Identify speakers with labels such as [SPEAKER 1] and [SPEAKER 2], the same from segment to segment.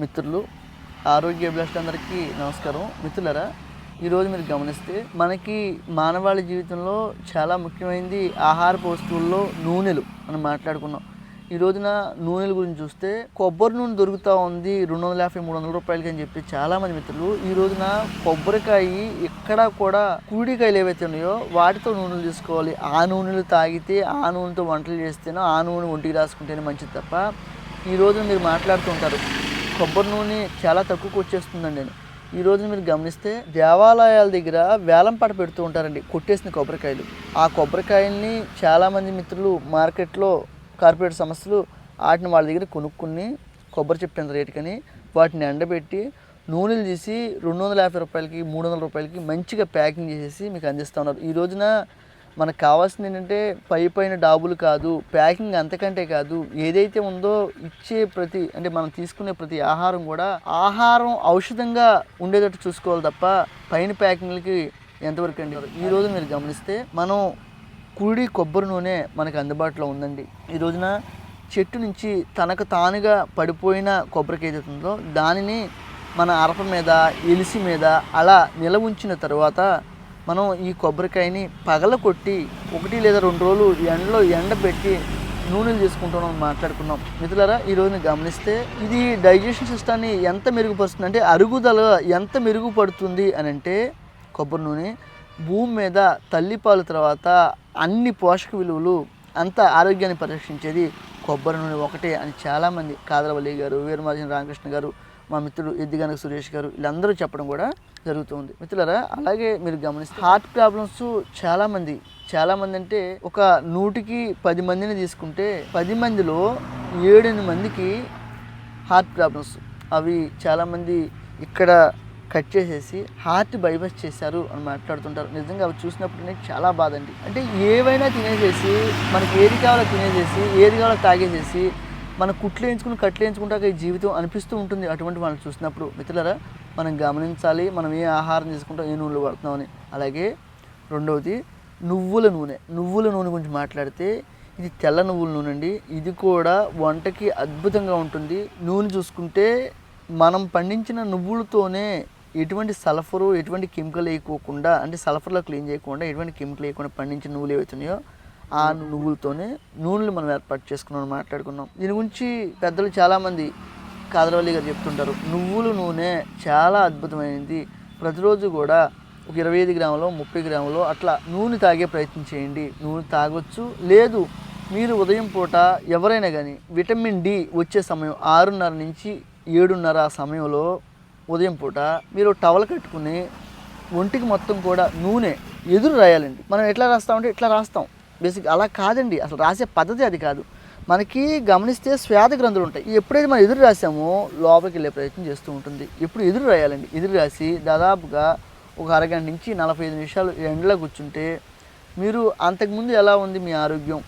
[SPEAKER 1] మిత్రులు ఆరోగ్య అందరికీ నమస్కారం. మిత్రులరా ఈరోజు మీరు గమనిస్తే మనకి మానవాళి జీవితంలో చాలా ముఖ్యమైనది ఆహార వస్తువుల్లో నూనెలు మనం మాట్లాడుకున్నాం. ఈ రోజున నూనెల గురించి చూస్తే కొబ్బరి నూనె దొరుకుతూ ఉంది రెండు వందల యాభై మూడు వందల రూపాయలకి అని చెప్పి చాలా మంది మిత్రులు ఈ రోజున కొబ్బరికాయ ఎక్కడ కూడా కూడికాయలు ఏవైతే ఉన్నాయో వాటితో నూనెలు తీసుకోవాలి. ఆ నూనెలు తాగితే ఆ నూనెతో వంటలు చేస్తేనో ఆ నూనె ఒంటికి రాసుకుంటేనే మంచిది తప్ప ఈ రోజున మీరు మాట్లాడుతుంటారు కొబ్బరి నూనె చాలా తక్కువకు వచ్చేస్తుందండి అని ఈ రోజున మీరు గమనిస్తే దేవాలయాల దగ్గర వేలం పాట పెడుతూ ఉంటారండి కొట్టేసిన కొబ్బరికాయలు. ఆ కొబ్బరికాయల్ని చాలామంది మిత్రులు మార్కెట్లో కార్పొరేట్ సంస్థలు వాటిని వాళ్ళ దగ్గర కొనుక్కుని కొబ్బరి చెప్పేంత రేటుకని వాటిని ఎండబెట్టి నూనెలు తీసి రెండు వందల యాభై రూపాయలకి మూడు వందల రూపాయలకి మంచిగా ప్యాకింగ్ చేసేసి మీకు అందిస్తూ ఉన్నారు. ఈ రోజున మనకు కావాల్సింది ఏంటంటే పై పైన డాబులు కాదు ప్యాకింగ్ అంతకంటే కాదు ఏదైతే ఉందో ఇచ్చే ప్రతి అంటే మనం తీసుకునే ప్రతి ఆహారం కూడా ఆహారం ఔషధంగా ఉండేటట్టు చూసుకోవాలి తప్ప పైన ప్యాకింగ్లకి ఎంతవరకు అండి? ఈ రోజు మీరు గమనిస్తే మనం కుడి కొబ్బరి నూనె మనకు అందుబాటులో ఉందండి. ఈ రోజున చెట్టు నుంచి తనకు తానుగా పడిపోయిన కొబ్బరికి ఏదైతే ఉందో దానిని మన అరప మీద ఎలిసి మీద అలా నిల ఉంచిన తర్వాత మనం ఈ కొబ్బరికాయని పగల కొట్టి ఒకటి లేదా రెండు రోజులు ఎండలో ఎండబెట్టి నూనెలు చేసుకుంటున్నాం మాట్లాడుకున్నాం. మిత్రులారా ఈ రోజుని గమనిస్తే ఇది డైజెషన్ సిస్టాన్ని ఎంత మెరుగుపరుస్తుంది అంటే అరుగుదల ఎంత మెరుగుపడుతుంది అని అంటే కొబ్బరి నూనె భూమి మీద తల్లిపాలు తర్వాత అన్ని పోషక విలువలు అంత ఆరోగ్యాన్ని పరిరక్షించేది కొబ్బరి నూనె ఒకటే అని చాలామంది కాదరవల్లి గారు వీరమార్జన రామకృష్ణ గారు మా మిత్రుడు ఎద్దిగనక సురేష్ గారు వీళ్ళందరూ చెప్పడం కూడా జరుగుతుంది. మిత్రులరా అలాగే మీరు గమనిస్తే హార్ట్ ప్రాబ్లమ్స్ చాలామంది చాలామంది అంటే ఒక నూటికి పది మందిని తీసుకుంటే పది మందిలో ఏడెనిమిది మందికి హార్ట్ ప్రాబ్లమ్స్. అవి చాలామంది ఇక్కడ కట్ చేసేసి హార్ట్ బైపాస్ చేశారు అని మాట్లాడుతుంటారు. నిజంగా అవి చూసినప్పుడు నాకు చాలా బాధ అండి. అంటే ఏవైనా తినేసేసి మనకి ఏది కావాలో తినేసేసి ఏది కావాలో తాగేసేసి మన కుట్లు వేయించుకుని కట్లు వేయించుకుంటాక ఈ జీవితం అనిపిస్తూ ఉంటుంది అటువంటి వాళ్ళని చూసినప్పుడు. మిత్రులరా మనం గమనించాలి మనం ఏ ఆహారం తీసుకుంటాం ఏ నూనెలు వాడుతున్నామని. అలాగే రెండవది నువ్వుల నూనె. నువ్వుల నూనె గురించి మాట్లాడితే ఇది తెల్ల నువ్వుల నూనె అండి. ఇది కూడా వంటకి అద్భుతంగా ఉంటుంది. నూనె చూసుకుంటే మనం పండించిన నువ్వులతోనే ఎటువంటి సల్ఫరు ఎటువంటి కెమికల్ వేయకోకుండా అంటే సల్ఫర్లో క్లీన్ చేయకుండా ఎటువంటి కెమికల్ వేయకుండా పండించిన నువ్వులు ఏవైతున్నాయో ఆ నువ్వులతోనే నూనెలు మనం ఏర్పాటు చేసుకున్నాం మాట్లాడుకున్నాం. దీని గురించి పెద్దలు చాలామంది కాదరవల్లి గారు చెప్తుంటారు. నువ్వుల నూనె చాలా అద్భుతమైనది. ప్రతిరోజు కూడా ఒక ఇరవై ఐదు గ్రాములు ముప్పై గ్రాములు అట్లా నూనె తాగే ప్రయత్నం చేయండి. నూనె తాగొచ్చు. లేదు మీరు ఉదయం పూట ఎవరైనా కానీ విటమిన్ డి వచ్చే సమయం ఆరున్నర నుంచి ఏడున్నర ఆ సమయంలో ఉదయం పూట మీరు టవల్ కట్టుకుని ఒంటికి మొత్తం కూడా నూనె ఎదురు రాయాలండి. మనం ఎట్లా రాస్తామంటే ఇట్లా రాస్తాం. బేసిక్ అలా కాదండి. అసలు రాసే పద్ధతి అది కాదు. మనకి గమనిస్తే శ్వేత గ్రంథులు ఉంటాయి. ఎప్పుడైతే మనం ఎదురు రాసామో లోపలికి వెళ్ళే ప్రయత్నం చేస్తూ ఉంటుంది. ఎప్పుడు ఎదురు రాయాలండి. ఎదురు రాసి దాదాపుగా ఒక అరగంట నుంచి నలభై ఐదు నిమిషాలు ఎండలో కూర్చుంటే మీరు అంతకుముందు ఎలా ఉంది మీ ఆరోగ్యం?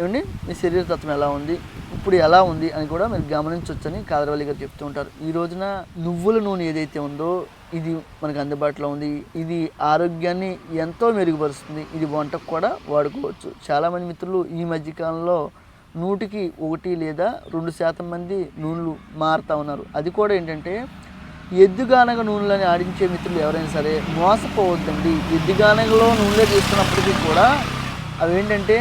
[SPEAKER 1] ఏమండి? మీ శరీర తత్వం ఎలా ఉంది? ఇప్పుడు ఎలా ఉంది అని కూడా మీరు గమనించవచ్చని కాదరవల్లి గారు చెప్తూ ఉంటారు. ఈ రోజున నువ్వుల నూనె ఏదైతే ఉందో ఇది మనకు అందుబాటులో ఉంది. ఇది ఆరోగ్యాన్ని ఎంతో మెరుగుపరుస్తుంది. ఇది వంటకు కూడా వాడుకోవచ్చు. చాలామంది మిత్రులు ఈ మధ్యకాలంలో నూటికి ఒకటి లేదా రెండు శాతం మంది నూనెలు మారుతూ ఉన్నారు. అది కూడా ఏంటంటే ఎద్దుగానగ నూనెలని ఆడించే మిత్రులు ఎవరైనా సరే మోసపోవద్దండి. ఎద్దుగానగలో నూనెలు తీసుకున్నప్పటికీ కూడా అవేంటంటే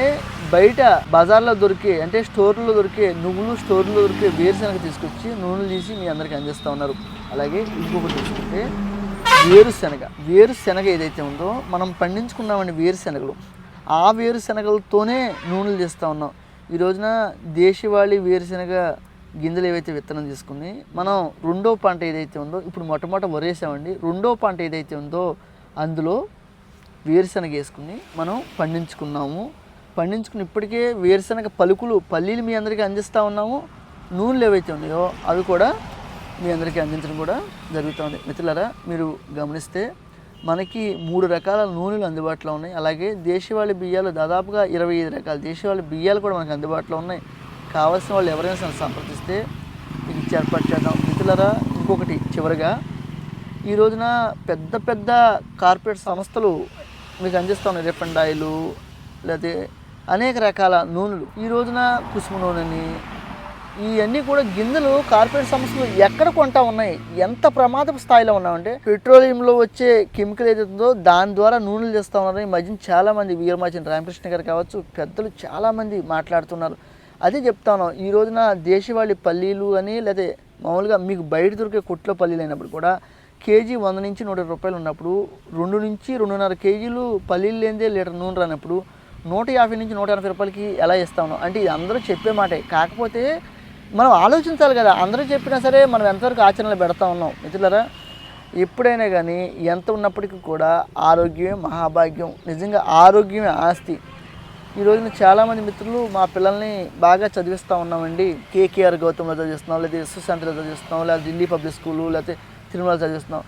[SPEAKER 1] బయట బజార్లో దొరికే అంటే స్టోర్లో దొరికే నువ్వులు స్టోర్లో దొరికే వేరుశనగ తీసుకొచ్చి నూనెలు తీసి మీ అందరికీ అందిస్తూ ఉన్నారు. అలాగే ఇంకొకటి తీసుకుంటే వేరుశనగ. వేరుశనగ ఏదైతే ఉందో మనం పండించుకున్నామండి వేరుశనగలు. ఆ వేరుశనగలతోనే నూనెలు తీస్తూ ఉన్నాం. ఈ రోజున దేశవాళీ వేరుశనగ గింజలు ఏవైతే విత్తనం తీసుకుని మనం రెండో పంట ఏదైతే ఉందో ఇప్పుడు మొట్టమొదట వరేసామండి. రెండో పంట ఏదైతే ఉందో అందులో వేరుశనగ వేసుకుని మనం పండించుకున్నాము. పండించుకుని ఇప్పటికే వేరుశనగ పలుకులు పల్లీలు మీ అందరికీ అందిస్తూ ఉన్నాము. నూనెలు ఏవైతే ఉన్నాయో అవి కూడా మీ అందరికీ అందించడం కూడా జరుగుతుంది మిత్రులారా మీరు గమనిస్తే మనకి మూడు రకాల నూనెలు అందుబాటులో ఉన్నాయి. అలాగే దేశవాళీ బియ్యాలు దాదాపుగా ఇరవై ఐదు రకాల. దేశవాళీ బియ్యాలు కూడా మనకు అందుబాటులో ఉన్నాయి. కావాల్సిన వాళ్ళు ఎవరైనా సరే సంప్రదిస్తే ఇది ఏర్పాటు చేద్దాం. మిత్రులరా ఇంకొకటి చివరిగా ఈ రోజున పెద్ద పెద్ద కార్పొరేట్ సంస్థలు మీకు అందిస్తున్నాయి రిఫండ్ ఆయిలు లేకపోతే అనేక రకాల నూనెలు. ఈ రోజున కుసుమ నూనెని ఇవన్నీ కూడా గింజలు కార్పొరేట్ సంస్థలు ఎక్కడ కొంటా ఉన్నాయి? ఎంత ప్రమాదపు స్థాయిలో ఉన్నామంటే పెట్రోలియంలో వచ్చే కెమికల్ ఏదైతే ఉందో దాని ద్వారా నూనెలు చేస్తూ ఉన్నారు ఈ మధ్యన చాలా మంది వీరమాచిన రామకృష్ణ గారు కావచ్చు పెద్దలు చాలా మంది మాట్లాడుతున్నారు. అదే చెప్తా ఉన్నాం ఈ రోజున దేశవాళీ పల్లీలు అని లేదా మామూలుగా మీకు బయట దొరికే కొట్లో పల్లీలు అయినప్పుడు కూడా కేజీ వంద నుంచి నూట రూపాయలు ఉన్నప్పుడు రెండు నుంచి రెండున్నర కేజీలు పల్లీలు లేనిదే లీటర్ నూనె రానప్పుడు నూట యాభై నుంచి నూట ఎనభై రూపాయలకి ఎలా ఇస్తాను అంటే ఇది అందరూ చెప్పే మాటే. కాకపోతే మనం ఆలోచించాలి కదా. అందరూ చెప్పినా సరే మనం ఎంతవరకు ఆచరణలో పెడతా ఉన్నాం. మిత్రులరా ఎప్పుడైనా కానీ ఎంత ఉన్నప్పటికీ కూడా ఆరోగ్యమే మహాభాగ్యం. నిజంగా ఆరోగ్యమే ఆస్తి. ఈ రోజున చాలామంది మిత్రులు మా పిల్లల్ని బాగా చదివిస్తూ ఉన్నామండి. కేకేఆర్ గౌతమ్లో చదివిస్తున్నాం లేదా సుశాంతిలో చదివిస్తున్నాం లేదా ఢిల్లీ పబ్లిక్ స్కూలు లేకపోతే తిరుమల చదివిస్తున్నాం.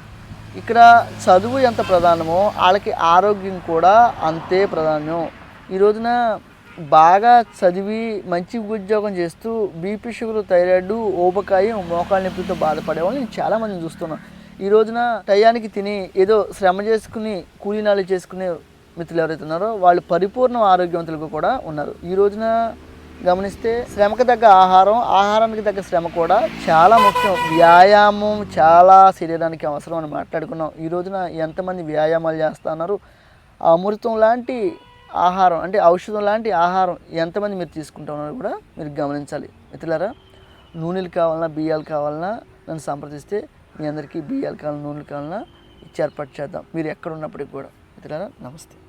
[SPEAKER 1] ఇక్కడ చదువు ఎంత ప్రధానమో వాళ్ళకి ఆరోగ్యం కూడా అంతే ప్రధానం ఈ రోజున బాగా చదివి మంచి ఉద్యోగం చేస్తూ బీపీ షుగర్ థైరాయిడ్ ఊబకాయం మోకాళ్ళ నొప్పితో బాధపడే వాళ్ళు నేను చాలామందిని చూస్తున్నాను. ఈ రోజున టయానికి తిని ఏదో శ్రమ చేసుకుని కూలీనాలు చేసుకునే మిత్రులు ఎవరైతే ఉన్నారో వాళ్ళు పరిపూర్ణ ఆరోగ్యవంతులకు కూడా ఉన్నారు. ఈ రోజున గమనిస్తే శ్రమకు తగ్గ ఆహారం ఆహారానికి తగ్గ శ్రమ కూడా చాలా ముఖ్యం. వ్యాయామం చాలా శరీరానికి అవసరం అని మాట్లాడుకున్నాం. ఈ రోజున ఎంతమంది వ్యాయామాలు చేస్తున్నారు అమృతం లాంటి ఆహారం అంటే ఔషధం లాంటి ఆహారం ఎంతమంది మీరు తీసుకుంటున్నారో కూడా మీరు గమనించాలి. మిత్రులారా నూనెలు కావాలన్నా బియ్యాలు కావాలన్నా నన్ను సంప్రదిస్తే మీ అందరికీ బియ్యాలు కావాలన్నా నూనెలు కావాలన్నా ఇచ్చి ఏర్పాటు చేద్దాం. మీరు ఎక్కడ ఉన్నప్పటికీ కూడా. మిత్రులారా నమస్తే.